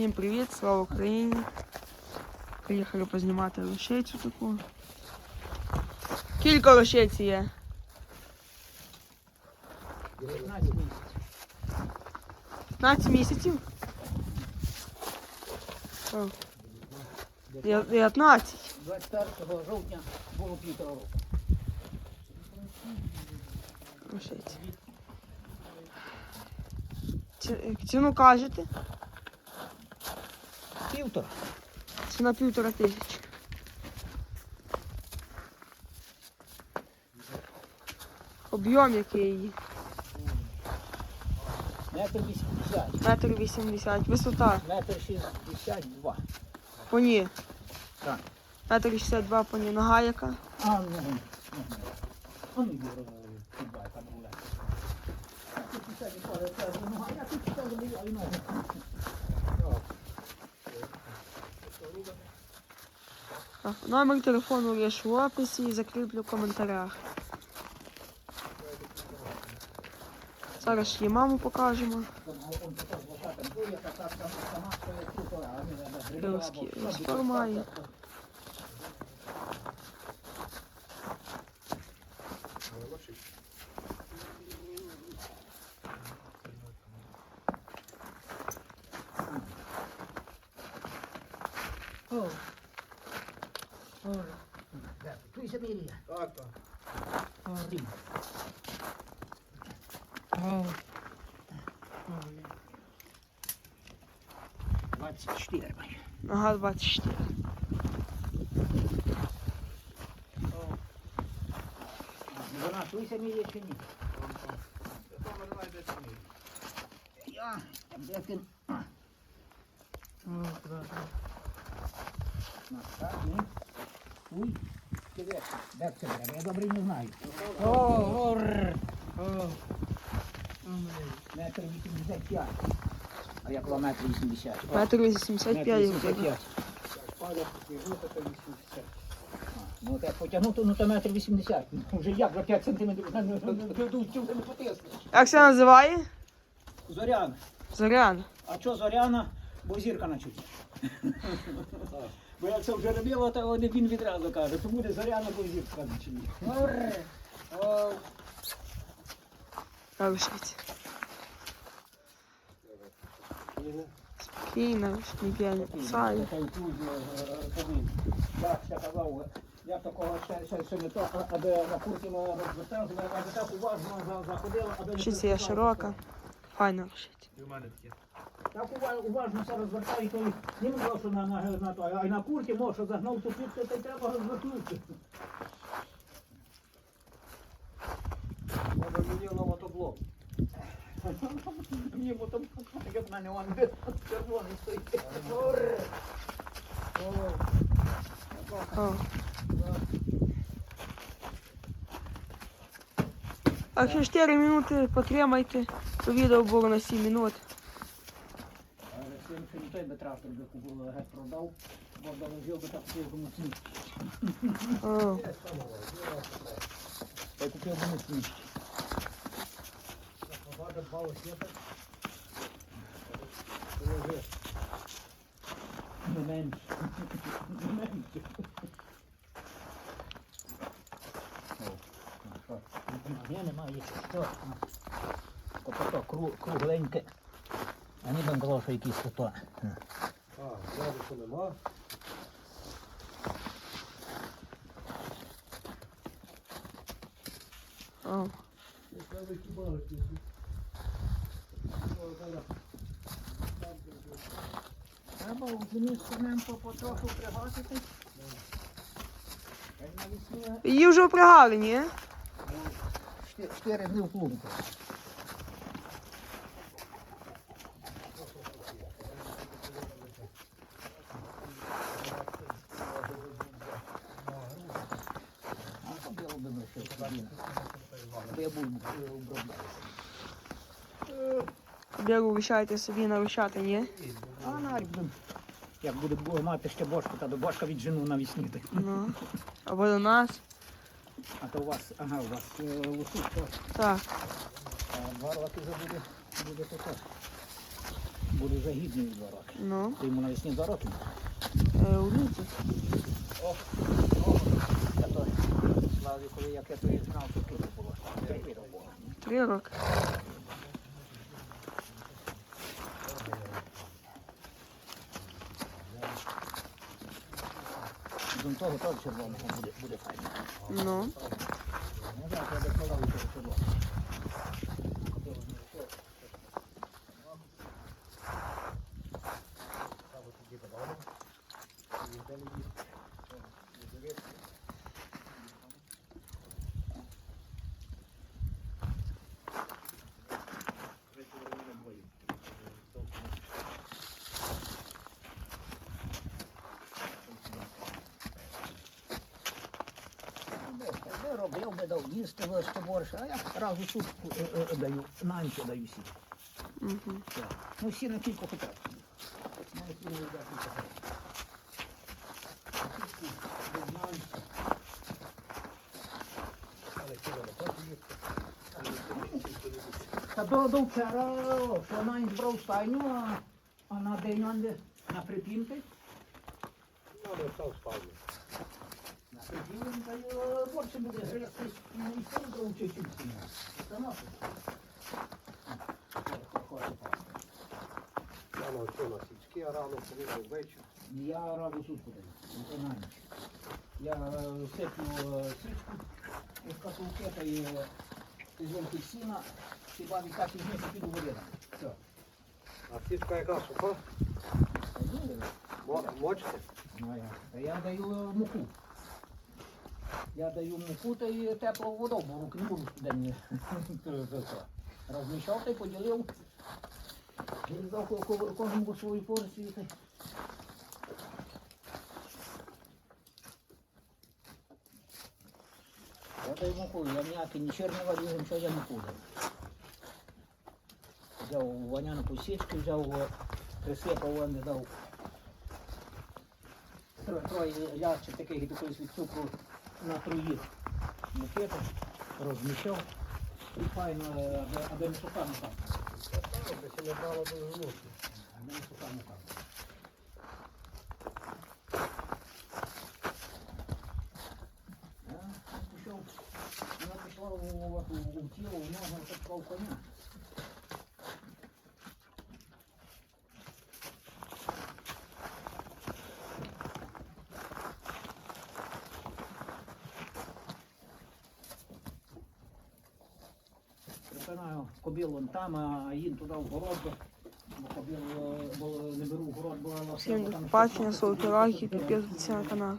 Всім привіт, слава Україні. Приїхали познімати лошицю таку. Кілька лошиць є. 15 місяців. 15 місяців. О, я- 19. 21 жовтня було півтора року. Лошиці. Ці- Ціну кажете? Півтора. Ціна півтора тисячі. Об'єм який її? Метр 80. Метр вісімдесят. Висота. Метр 62. Поні. Так. Метр шістдесят два поні. Нога яка? А, ну, ну, ну. Он і підбай, там гуляє. Тут писати, коли це нога, я тут писав, а й ногу. Так, Номер телефону є в описі і закріплю в коментарях. Зараз й маму покажемо. Он потім лошата Ora. Tu isa media. Ata. Ori. Oh. Was steht bei? Aha, was steht? Bana ise mi yetini? Ya, yakın. Oh, bravo. Nasıl? Уй, де? Це треба? Я добре не знаю. О. Метр 85. А я метр 80. Метр 85 метр виходить. 85. Падає потягнути, то 80. Ну, так потягнути, ну то метр 80. Ну, Вже як за 5 сантиметрів ну, ну, ну, ну, ну, ну. Як це називає? Зоряна. Зорян. А що Зоряна? Бо зірка на чуті. Бо як це вже робило, то один він відразу каже, то буде Зоряна, бо зірка на чуті. О, Рушить. Спокійно, не п'яні писаю. Та й тут, е, е, повинен. Я ще казав, я такого ще, ще, ще не то, а- аби на курсі ми розвертався, аби так уважно за- заходила, аби не Шиця є переступала. широка. Файно рушить. І в мене таке. Так ува- уважно все розвертає, то й не можна, що на, на, на, то, а й на курті може, що загнав ту пітку, то й треба розвертувати. Треба мені на мотоблок. Мені потім, як в мене вон червоний стоїть. Ур! О, О. А ще 4 минути потримайте, то відео було на 7 минут. Що би трактор геть продав, бо доложив би так купив би Я купив муцні. Побачив два осєта. Не менше. Не менше. Ні, немає ще що. Ото кру- кругленьке. А ніби було, що якісь ото. А, ззаду що нема. О. І треба кібалити. Треба у зимі стерненько потроху пригасити. Та й навесні Її вже впрягали, ні? чти- Чотири дні в плугу. Бігу вищайте собі нарушати, ні? А навіть як буде мати ще бошку, та до бошка віджену навесні. так. Ну. Або до нас. А то у вас, ага, у вас е, то Так. а два роки вже буде, буде таке. буде загідний два роки. Ну, Ти йому навесні два роки. е, у літі. Я то і знав, то тут було. Три було. Три роки. До того того червоного буде, буде файно. Ну. Ну так, я докладав того червоного. Я їсти то борщ, а я раз у сутку е, е, даю, на ніч даю сі. Угу. Ну всі на кілька б. Навіть не їдять нічого. Але. Та до, до вчора, що на ніч брав стайню, а, а на день он на припінки. Ну, не став спальні. Е, борщ буде і чуть-чуть. Та нахуй. Я навчив на січки, а рано повинен ввечері. Я раду сутку даю, на ніч. Я е, сиплю е, січку із катулки та й е, із зонки сіна, хіба від хаті знизу піду води. Все. А січка яка суха? Мочите? Ну, я. Даю е, муку. Я даю муку та й теплу воду, бо руки не буду студені. Та й поділив. І дав ко- ко- кожному свою порцію. Я даю муку, я ніякий ні чорний варю, нічого я не куди. Взяв ваняну січку, взяв, е, присипав, вон, дав Троє, ящик таких якогось від цукру на троїх мукету, розміщав і файно, е, аби, не не там. Аби не не там. Вона пішла у, тіло, у ногу, так в коня. Припинаю кобіл вон там, а їм туди в город, бо кобіл кобілу бо не беру в город, бо Всім до побачення, ставте лайки, підписуйтесь на канал.